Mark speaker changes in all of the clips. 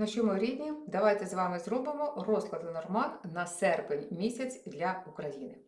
Speaker 1: Ну що, ми рідні, давайте з вами зробимо розклад Ленорман на серпень місяць для України.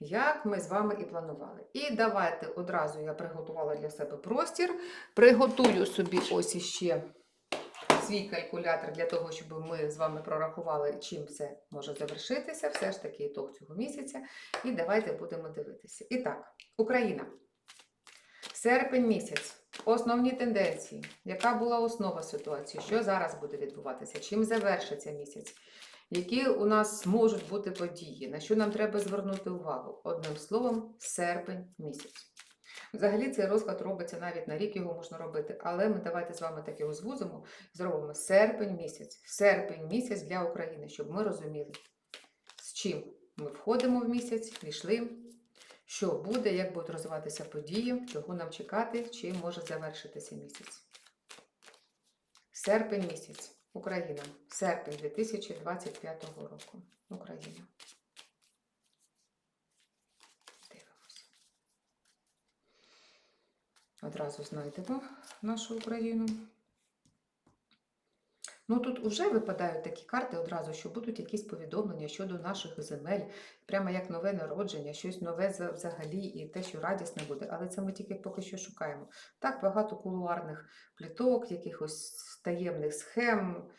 Speaker 1: Як ми з вами і планували. І давайте одразу я приготувала для себе простір. Приготую собі ось іще свій калькулятор для того, щоб ми з вами прорахували, чим все може завершитися, все ж таки ітог цього місяця. І давайте будемо дивитися. І так, Україна. Серпень місяць. Основні тенденції. Яка була основа ситуації? Що зараз буде відбуватися? Чим завершиться місяць? Які у нас можуть бути події? На що нам треба звернути увагу? Одним словом, серпень місяць. Взагалі цей розклад робиться навіть на рік його можна робити, але ми давайте з вами так його звузимо, зробимо серпень місяць. Серпень місяць для України, щоб ми розуміли, з чим ми входимо в місяць, війшли, що буде, як будуть розвиватися події, чого нам чекати, чим може завершитися місяць. Серпень місяць. Україна. Серпень 2025 року. Україна. Дивимося. Одразу знайдемо нашу Україну. Ну, тут вже випадають такі карти одразу, що будуть якісь повідомлення щодо наших земель, прямо як нове народження, щось нове взагалі і те, що радісне буде. Але це ми тільки поки що шукаємо. Так багато кулуарних пліток, якихось таємних схем,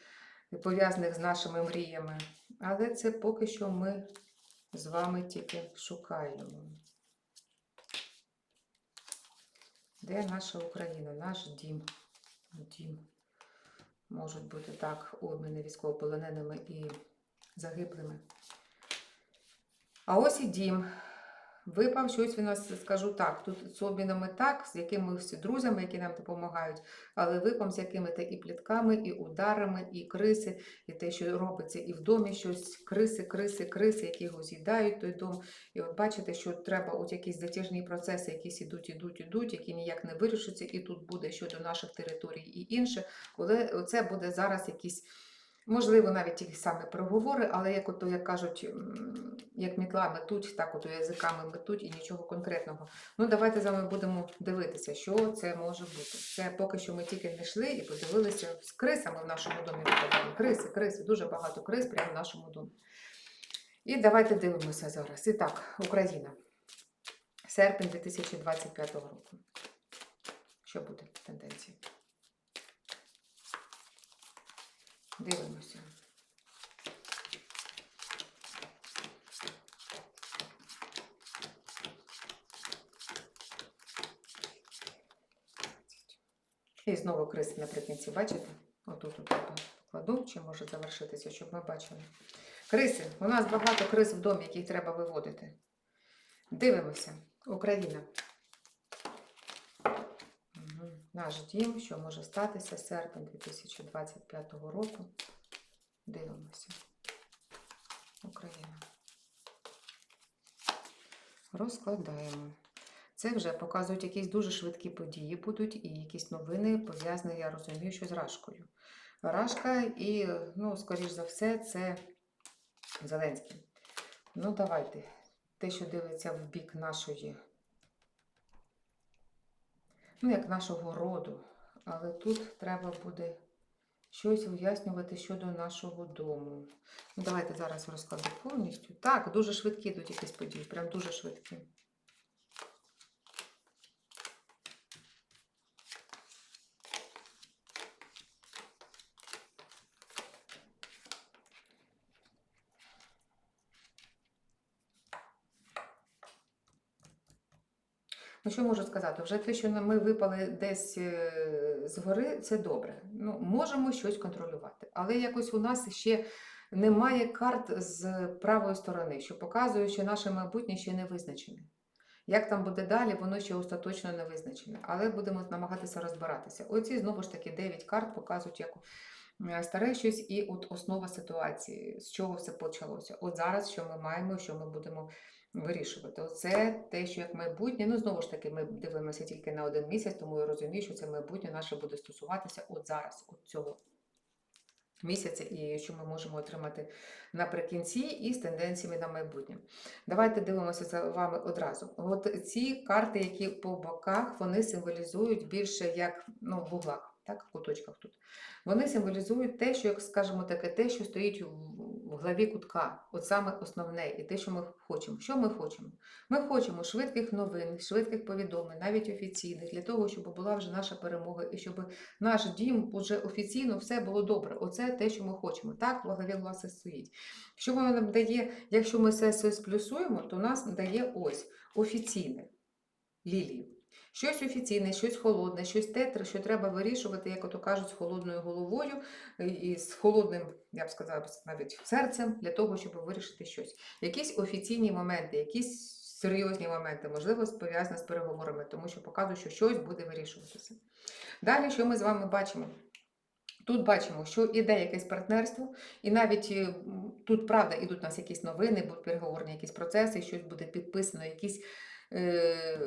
Speaker 1: пов'язаних з нашими мріями. Але це поки що ми з вами тільки шукаємо. Де наша Україна, наш дім? Дім. Можуть бути так обміни військовополоненими і загиблими. А ось і дім. Випав щось, він нас, скажу так, тут з обмінами так, з якимись друзями, які нам допомагають, але випав з якими-то і плітками, і ударами, і криси, і те, що робиться і в домі щось, криси, криси, криси, які його з'їдають той дом. І от бачите, що треба от якісь затяжні процеси, якісь ідуть, ідуть, ідуть, які ніяк не вирішаться, і тут буде щодо наших територій і інше. Але це буде зараз якісь, можливо, навіть ті самі переговори, але як ото, як кажуть, як мітла метуть, так ото язиками метуть і нічого конкретного. Ну, давайте з вами будемо дивитися, що це може бути. Це поки що ми тільки не йшли і подивилися з крисами в нашому домі випадали. Криси, криси, дуже багато крис прямо в нашому домі. І давайте дивимося зараз. І так, Україна. Серпень 2025 року. Що буде тенденція? Дивимося. І знову криси наприкінці, бачите? Отут от покладу, чи може завершитися, щоб ми бачили. Криси. У нас багато крис в домі, яких треба виводити. Дивимося. Україна. Наш дім, що може статися серпень 2025 року. Дивимося. Україна. Розкладаємо. Це вже показують якісь дуже швидкі події будуть і якісь новини пов'язані, я розумію, що з Рашкою. Рашка і, ну, скоріш за все, це Зеленський. Ну, давайте. Те, що дивиться в бік нашої, ну, як нашого роду. Але тут треба буде щось уяснювати щодо нашого дому. Ну, давайте зараз розкладу повністю. Так, дуже швидкі йдуть якісь події, прям дуже швидкі. Ну, що можу сказати? Вже те, що ми випали десь е, згори, це добре. Ну, можемо щось контролювати. Але якось у нас ще немає карт з правої сторони, що показує, що наше майбутнє ще не визначене. Як там буде далі, воно ще остаточно не визначене. Але будемо намагатися розбиратися. Оці знову ж таки 9 карт показують, як е, старе щось і от основа ситуації, з чого все почалося. От зараз, що ми маємо, що ми будемо вирішувати. Оце те, що як майбутнє. Ну, знову ж таки, ми дивимося тільки на один місяць, тому я розумію, що це майбутнє наше буде стосуватися от зараз, от цього місяця, і що ми можемо отримати наприкінці і з тенденціями на майбутнє. Давайте дивимося за вами одразу. От ці карти, які по боках, вони символізують більше як ну, в углах. так, в куточках тут. Вони символізують те, що, як скажемо таке, те, що стоїть в- главі кутка, от саме основне, і те, що ми хочемо. Що ми хочемо? Ми хочемо швидких новин, швидких повідомлень, навіть офіційних, для того, щоб була вже наша перемога і щоб наш дім уже офіційно все було добре. Оце те, що ми хочемо. Так, в голові власне стоїть. Що воно нам дає, якщо ми все сплюсуємо, то нас дає ось офіційне лілії. Щось офіційне, щось холодне, щось те, що треба вирішувати, як ото кажуть, з холодною головою і- і з холодним, я б сказала, навіть серцем для того, щоб вирішити щось. Якісь офіційні моменти, якісь серйозні моменти, можливо, пов'язані з переговорами, тому що показує, що щось буде вирішуватися. Далі, що ми з вами бачимо? Тут бачимо, що іде якесь партнерство, і навіть е, тут, правда, ідуть у нас якісь новини, будуть переговорні якісь процеси, щось буде підписано, якісь е,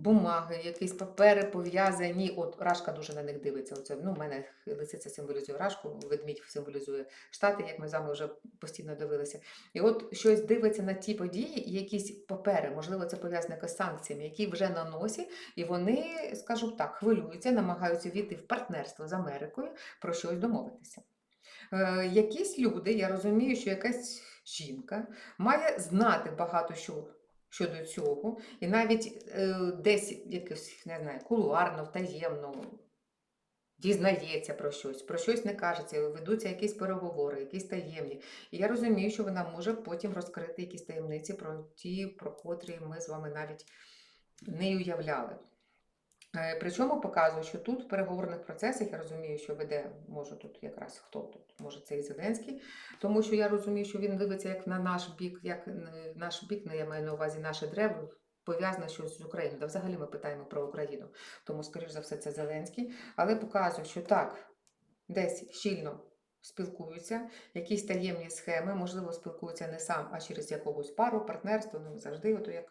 Speaker 1: бумаги, якісь папери пов'язані. От Рашка дуже на них дивиться. Оце, ну, в мене лисиця символізує Рашку, ведмідь символізує Штати, як ми з вами вже постійно дивилися. І от щось дивиться на ті події, якісь папери, можливо, це пов'язане з санкціями, які вже на носі, і вони, скажімо так, хвилюються, намагаються війти в партнерство з Америкою про щось домовитися. Е, якісь люди, я розумію, що якась жінка має знати багато що щодо цього, і навіть е, десь якось, не знаю, кулуарно, таємно дізнається про щось, про щось не кажеться, ведуться якісь переговори, якісь таємні. І я розумію, що вона може потім розкрити якісь таємниці про ті, про котрі ми з вами навіть не уявляли. Е, Причому показую, що тут в переговорних процесах я розумію, що веде, може тут якраз хто тут, може це і Зеленський, тому що я розумію, що він дивиться як на наш бік, як наш бік, не я маю на увазі наше древо, пов'язане щось з Україною. Да взагалі ми питаємо про Україну, тому, скоріш за все, це Зеленський. Але показую, що так, десь щільно спілкуються, якісь таємні схеми, можливо, спілкуються не сам, а через якогось пару, партнерство, ну завжди, ото як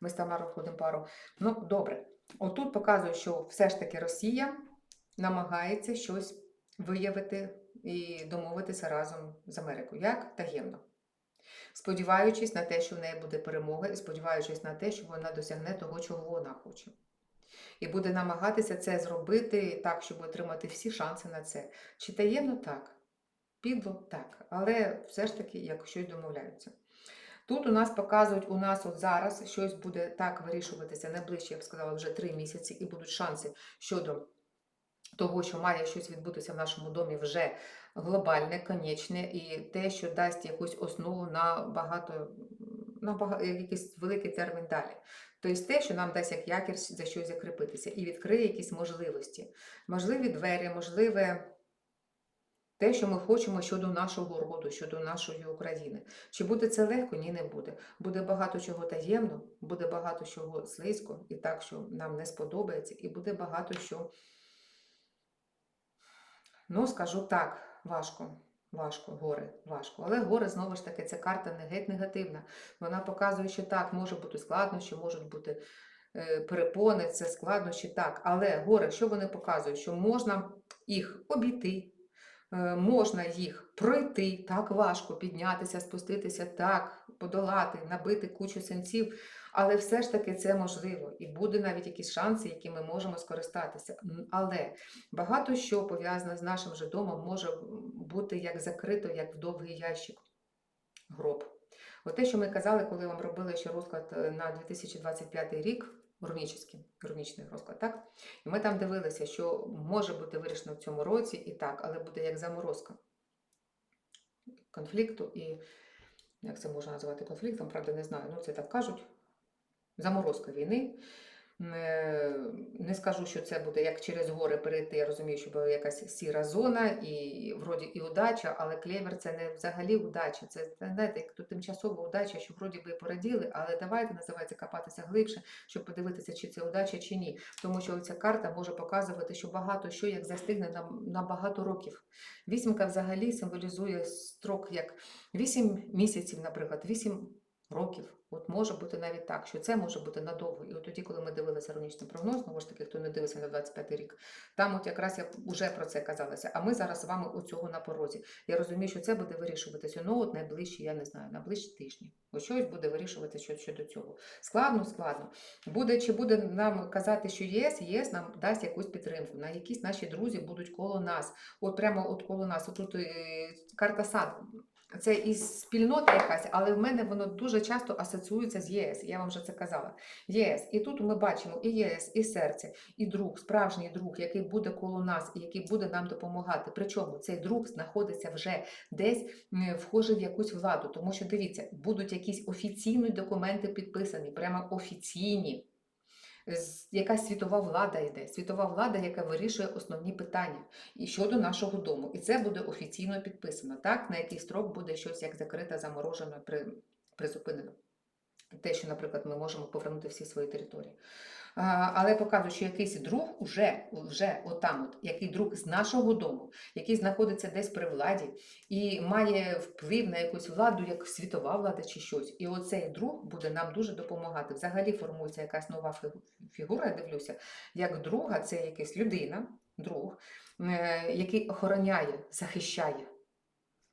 Speaker 1: ми з Тамарою ходимо пару. Ну, добре. Отут показує, що все ж таки Росія намагається щось виявити і домовитися разом з Америкою. Як таємно. Сподіваючись на те, що в неї буде перемога, і сподіваючись на те, що вона досягне того, чого вона хоче. І буде намагатися це зробити так, щоб отримати всі шанси на це. Чи таємно так? Підло так. Але все ж таки, як щось домовляються. Тут у нас показують, у нас от зараз щось буде так вирішуватися найближче, я б сказала, вже три місяці, і будуть шанси щодо того, що має щось відбутися в нашому домі вже глобальне, конечне, і те, що дасть якусь основу на багато, на багато, якийсь великий термін далі. Тобто те, що нам дасть як якір за щось закріпитися, і відкриє якісь можливості, можливі двері, можливе. Те, що ми хочемо щодо нашого роду, щодо нашої України. Чи буде це легко? Ні, не буде. Буде багато чого таємно, буде багато чого слизько, і так, що нам не сподобається, і буде багато що, ну, скажу так, важко. Важко, горе, важко. Але горе, знову ж таки, це карта не геть негативна. Вона показує, що так, може бути складнощі, можуть бути е, перепони, це складнощі, так. Але горе, що вони показують? Що можна їх обійти, можна їх пройти, так важко піднятися, спуститися, так, подолати, набити кучу сенців, але все ж таки це можливо. І буде навіть якісь шанси, які ми можемо скористатися. Але багато що пов'язане з нашим же домом може бути як закрито, як в довгий ящик гроб. От те, що ми казали, коли вам робили ще розклад е, на 2025 рік, рунічний, розклад, так? І ми там дивилися, що може бути вирішено в цьому році і так, але буде як заморозка конфлікту і як це можна назвати конфліктом, правда, не знаю, ну це так кажуть. Заморозка війни. Не скажу, що це буде як через гори перейти. Я розумію, що буде якась сіра зона і вроді і удача, але клевер це не взагалі удача. Це знаєте, як то тимчасова удача, що вроді би пораділи, але давайте називається копатися глибше, щоб подивитися, чи це удача, чи ні. Тому що ця карта може показувати, що багато що як застигне на, на багато років. Вісімка взагалі символізує строк як 8 місяців, наприклад, 8 років. От може бути навіть так, що це може бути надовго. І от тоді, коли ми дивилися іронічний прогноз, знову ж таки, хто не дивився на 25 рік, там от якраз я вже про це казалася. А ми зараз з вами у цього на порозі. Я розумію, що це буде вирішуватися ну от найближчі, я не знаю, найближчі тижні. Ось щось буде вирішуватися щодо цього. Складно, складно. Буде чи буде нам казати, що ЄС, ЄС нам дасть якусь підтримку. На якісь наші друзі будуть коло нас. От прямо от коло нас. Отут е, карта сад. Це і спільнота якась, але в мене воно дуже часто асоціюється з ЄС. Я вам вже це казала. ЄС. І тут ми бачимо і ЄС, і серце, і друг, справжній друг, який буде коло нас і який буде нам допомагати. Причому цей друг знаходиться вже десь вхоже в якусь владу. Тому що дивіться, будуть якісь офіційні документи підписані, прямо офіційні. Якась світова влада йде, світова влада, яка вирішує основні питання і щодо нашого дому. І це буде офіційно підписано. Так, на який строк буде щось як закрите, при, призупинено. Те, що, наприклад, ми можемо повернути всі свої території. Але показує, що якийсь друг уже, вже отам, от, який друг з нашого дому, який знаходиться десь при владі і має вплив на якусь владу, як світова влада чи щось. І оцей друг буде нам дуже допомагати. Взагалі формується якась нова фігура, я дивлюся, як друга, це якась людина, друг, е, який охороняє, захищає.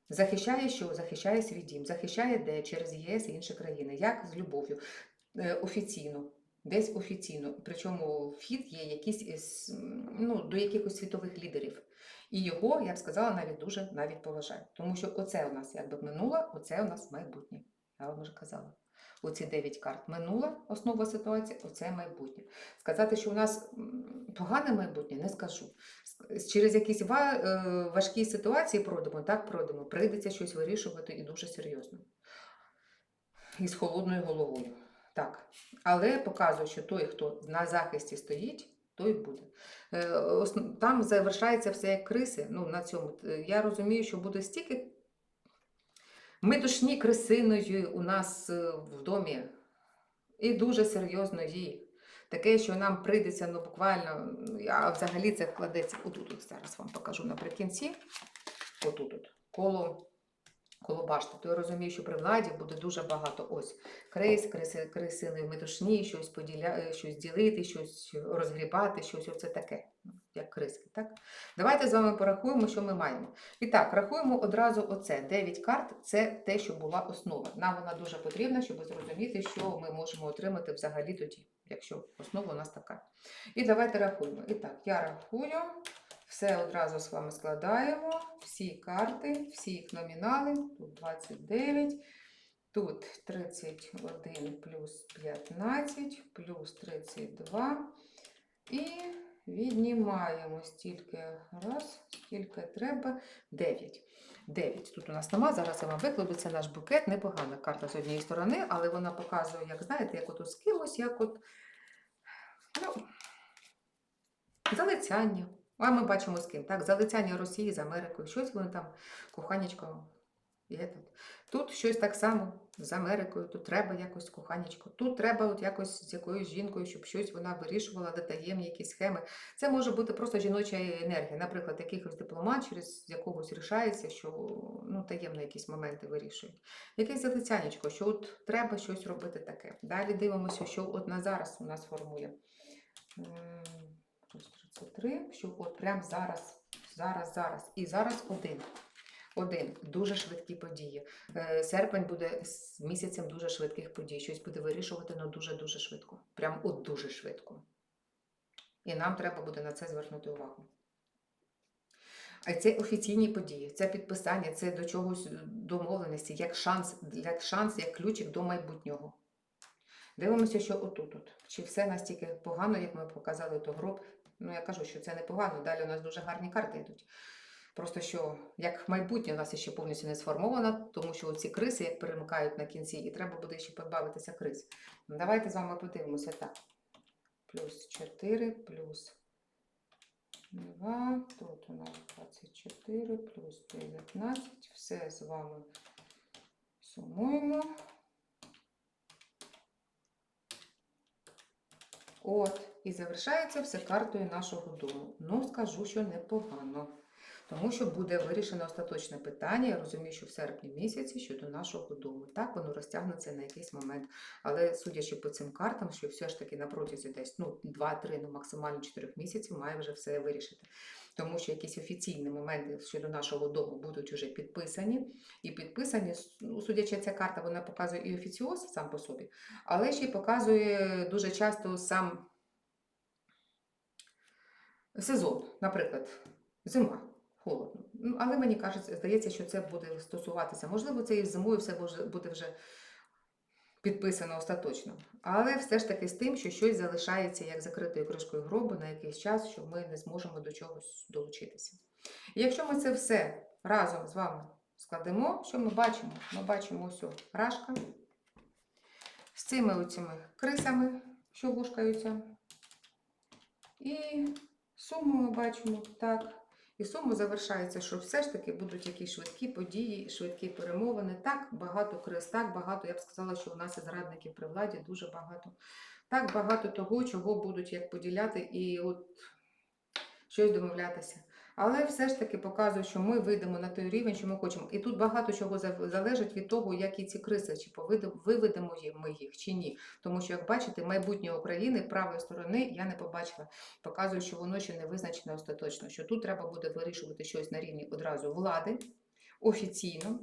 Speaker 1: Захищає що? Захищає свій дім, захищає де через ЄС і інші країни. Як з любов'ю, Е, офіційно, десь офіційно. Причому вхід є якийсь із, ну, до якихось світових лідерів. І його, я б сказала, навіть дуже навіть поважаю. Тому що оце у нас якби минуле, оце у нас майбутнє. Я вам вже казала. Оці 9 карт минула основа ситуації, оце майбутнє. Сказати, що у нас погане майбутнє, не скажу. Через якісь е, важкі ситуації пройдемо, так пройдемо. Прийдеться щось вирішувати і дуже серйозно. І з холодною головою. Так. Але показує, що той, хто на захисті стоїть, той буде. Е, Там завершається все як криси. Ну, на цьому. Е, Я розумію, що буде стільки метушні крисиної у нас е, в домі. І дуже серйозної. Таке, що нам прийдеться, ну буквально, ну, а взагалі це вкладеться. Отут, от зараз вам покажу наприкінці. Отут, от, коло, коло башти. То я розумію, що при владі буде дуже багато ось крис, криси, крисини метушні, щось поділя, е, щось ділити, щось розгрібати, щось оце таке, ну, як криски. Так? Давайте з вами порахуємо, що ми маємо. І так, рахуємо одразу оце. 9 карт це те, що була основа. Нам вона дуже потрібна, щоб зрозуміти, що ми можемо отримати взагалі тоді, якщо основа у нас така. І давайте рахуємо. І так, я рахую. Все одразу з вами складаємо. Всі карти, всі їх номінали. Тут 29, тут 31 плюс 15, плюс 32. І віднімаємо стільки раз, скільки треба. 9. 9. Тут у нас нема. Зараз я вам викладу. Це наш букет. Непогана карта з однієї сторони, але вона показує, як знаєте, як от з кимось, як от. Ну, залицяння. А ми бачимо з ким, так? Залицяння Росії з Америкою. Щось вони там, коханечко. Є тут. тут щось так само з Америкою, тут треба якось коханечко. Тут треба от якось з якоюсь жінкою, щоб щось вона вирішувала, де таємні якісь схеми. Це може бути просто жіноча енергія. Наприклад, якихось дипломат через якогось рішається, що ну, таємно якісь моменти вирішують. Якесь залицянечко, що от треба щось робити таке. Далі дивимося, що от на зараз у нас формує. Ось 33, що от прямо зараз, зараз, зараз. І зараз один. Один. Дуже швидкі події. Е, Серпень буде місяцем дуже швидких подій. Щось буде вирішувати, але дуже-дуже швидко. Прям от дуже швидко. І нам треба буде на це звернути увагу. А це офіційні події, це підписання, це до чогось е, домовленості, як шанс, як шанс, як ключик до майбутнього. Дивимося, що отут. От. Чи все настільки погано, як ми показали то гроб. Ну, я кажу, що це не погано. Далі у нас дуже гарні карти йдуть. Просто що як майбутнє у нас ще повністю не сформовано, тому що ці криси як перемикають на кінці, і треба буде ще позбавитися криз. Ну, Давайте з вами подивимося так. Плюс 4, плюс 2, тут у нас 24, плюс 19. Все з вами сумуємо. От, і завершається все картою нашого дому. Ну, скажу, що непогано. Тому що буде вирішено остаточне питання. Я розумію, що в серпні місяці щодо нашого дому. Так, воно розтягнеться на якийсь момент. Але судячи по цим картам, що все ж таки на протязі десь ну, 2-3, ну максимально 4 місяців має вже все вирішити. Тому що якісь офіційні моменти щодо нашого дому будуть вже підписані. І підписані, ну, судячи ця карта, вона показує і офіціоз сам по собі, але ще й показує дуже часто сам сезон, наприклад, зима, холодно. Ну, але мені кажеться, здається, що це буде стосуватися. Можливо, це і зимою все буде- буде вже підписано остаточно. Але все ж таки з тим, що щось залишається як закритою кришкою гробу на якийсь час, що ми не зможемо до чогось долучитися. І якщо ми це все разом з вами складемо, що ми бачимо? Ми бачимо ось рашка з цими оцими крисами, що гушкаються. І суму ми бачимо так. І суму завершається, що все ж таки будуть якісь швидкі події, швидкі перемовини. Так багато криз, так багато. Я б сказала, що у нас і зрадників при владі дуже багато. Так багато того, чого будуть як поділяти і от щось домовлятися. Але все ж таки показує, що ми вийдемо на той рівень, що ми хочемо. І тут багато чого залежить від того, які ці криси, чи виведемо ми їх, чи ні. Тому що, як бачите, майбутнє України правої сторони я не побачила. Показує, що воно ще не визначено остаточно, що тут треба буде вирішувати щось на рівні одразу влади, офіційно.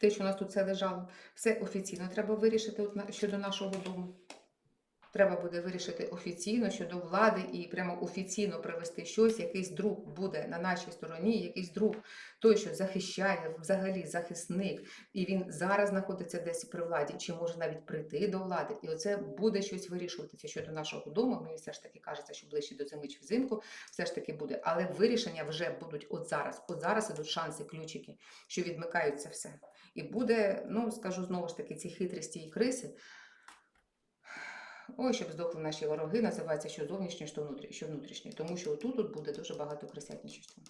Speaker 1: Те, що у нас тут все лежало, все офіційно треба вирішити щодо нашого дому. Треба буде вирішити офіційно щодо влади і прямо офіційно привести щось, якийсь друг буде на нашій стороні, якийсь друг, той, що захищає, взагалі захисник, і він зараз знаходиться десь при владі, чи може навіть прийти до влади. І оце буде щось вирішуватися щодо нашого дому. Мені все ж таки кажеться, що ближче до зими чи взимку все ж таки буде. Але вирішення вже будуть от зараз. От зараз ідуть шанси, ключики, що відмикаються все. І буде, ну скажу знову ж таки, ці хитрості і криси. Ой, щоб здохли наші вороги, називається що зовнішнє, що внутрішнє. Тому що отут от буде дуже багато крисятничества.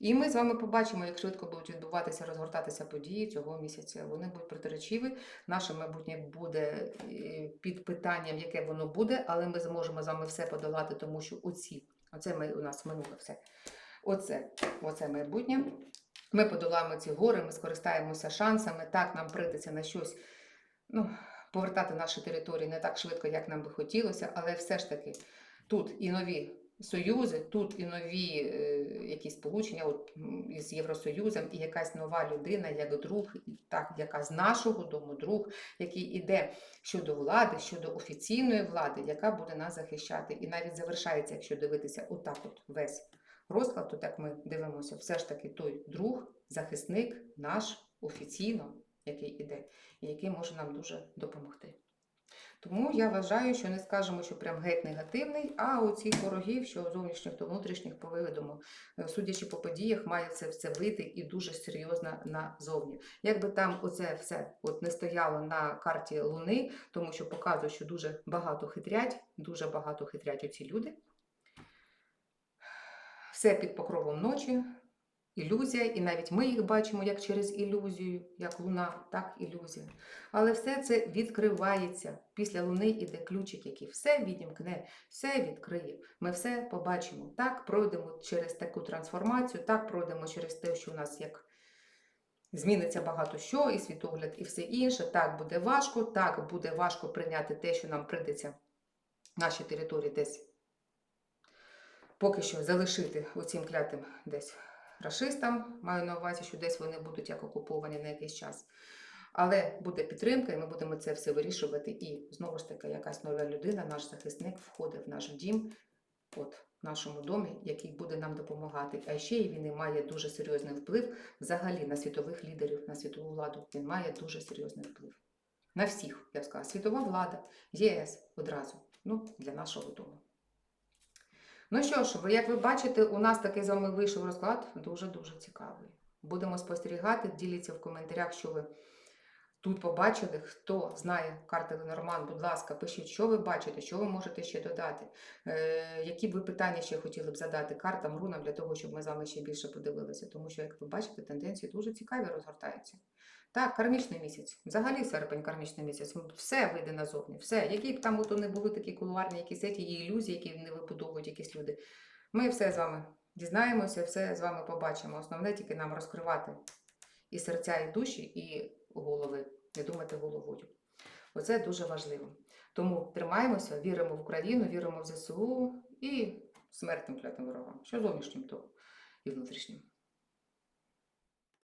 Speaker 1: І ми з вами побачимо, як швидко будуть відбуватися, розгортатися події цього місяця. Вони будуть протиречиві. Наше майбутнє буде е, під питанням, яке воно буде, але ми зможемо з вами все подолати, тому що оці, оце ми, у нас минуле все. Оце, оце майбутнє. Ми подолаємо ці гори, ми скористаємося шансами. Так, нам прийдеться на щось. Ну, повертати наші території не так швидко, як нам би хотілося, але все ж таки тут і нові союзи, тут і нові е, якісь сполучення от, із Євросоюзом, і якась нова людина, як друг, так, яка з нашого дому, друг, який іде щодо влади, щодо офіційної влади, яка буде нас захищати. І навіть завершається, якщо дивитися отак, от весь розклад, то так ми дивимося, все ж таки той друг, захисник наш офіційно, який іде і який може нам дуже допомогти. Тому я вважаю, що не скажемо, що прям геть негативний, а оцих ворогів, що зовнішніх то внутрішніх повидимо, е, судячи по подіях, має це все вийти і дуже серйозно назовні. Якби там оце все от не стояло на карті Луни, тому що показує, що дуже багато хитрять, дуже багато хитрять оці люди. Все під покровом ночі, ілюзія, і навіть ми їх бачимо як через ілюзію, як луна, так ілюзія. Але все це відкривається. Після луни іде ключик, який все відімкне, все відкриє. Ми все побачимо. Так пройдемо через таку трансформацію, так пройдемо через те, що у нас як. Зміниться багато що, і світогляд, і все інше. Так буде важко, так буде важко прийняти те, що нам прийдеться наші території десь поки що залишити оцім клятим десь рашистам. Маю на увазі, що десь вони будуть як окуповані на якийсь час. Але буде підтримка, і ми будемо це все вирішувати. І знову ж таки, якась нова людина, наш захисник, входить в наш дім, от в нашому домі, який буде нам допомагати. А ще й він і має дуже серйозний вплив взагалі на світових лідерів, на світову владу. Він має дуже серйозний вплив. На всіх, я б сказала, світова влада, ЄС одразу. Ну, для нашого дому. Ну що ж, ви, як ви бачите, у нас такий з вами вийшов розклад дуже-дуже цікавий. Будемо спостерігати, діліться в коментарях, що ви тут побачили. Хто знає карти Ленорман, будь ласка, пишіть, що ви бачите, що ви можете ще додати, е, які б ви питання ще хотіли б задати картам, рунам, для того, щоб ми з вами ще більше подивилися. Тому що, як ви бачите, тенденції дуже цікаві розгортаються. Так, кармічний місяць. Взагалі серпень кармічний місяць. Все вийде назовні. Все. Які б там не були такі кулуарні якісь є ілюзії, які не вибудовують якісь люди. Ми все з вами Дізнаємося, все з вами побачимо. Основне тільки нам розкривати і серця, і душі, і голови. Не думати головою. Оце дуже важливо. Тому тримаємося, віримо в Україну, віримо в ЗСУ і смертним клятим ворогам. Що зовнішнім, то і внутрішнім.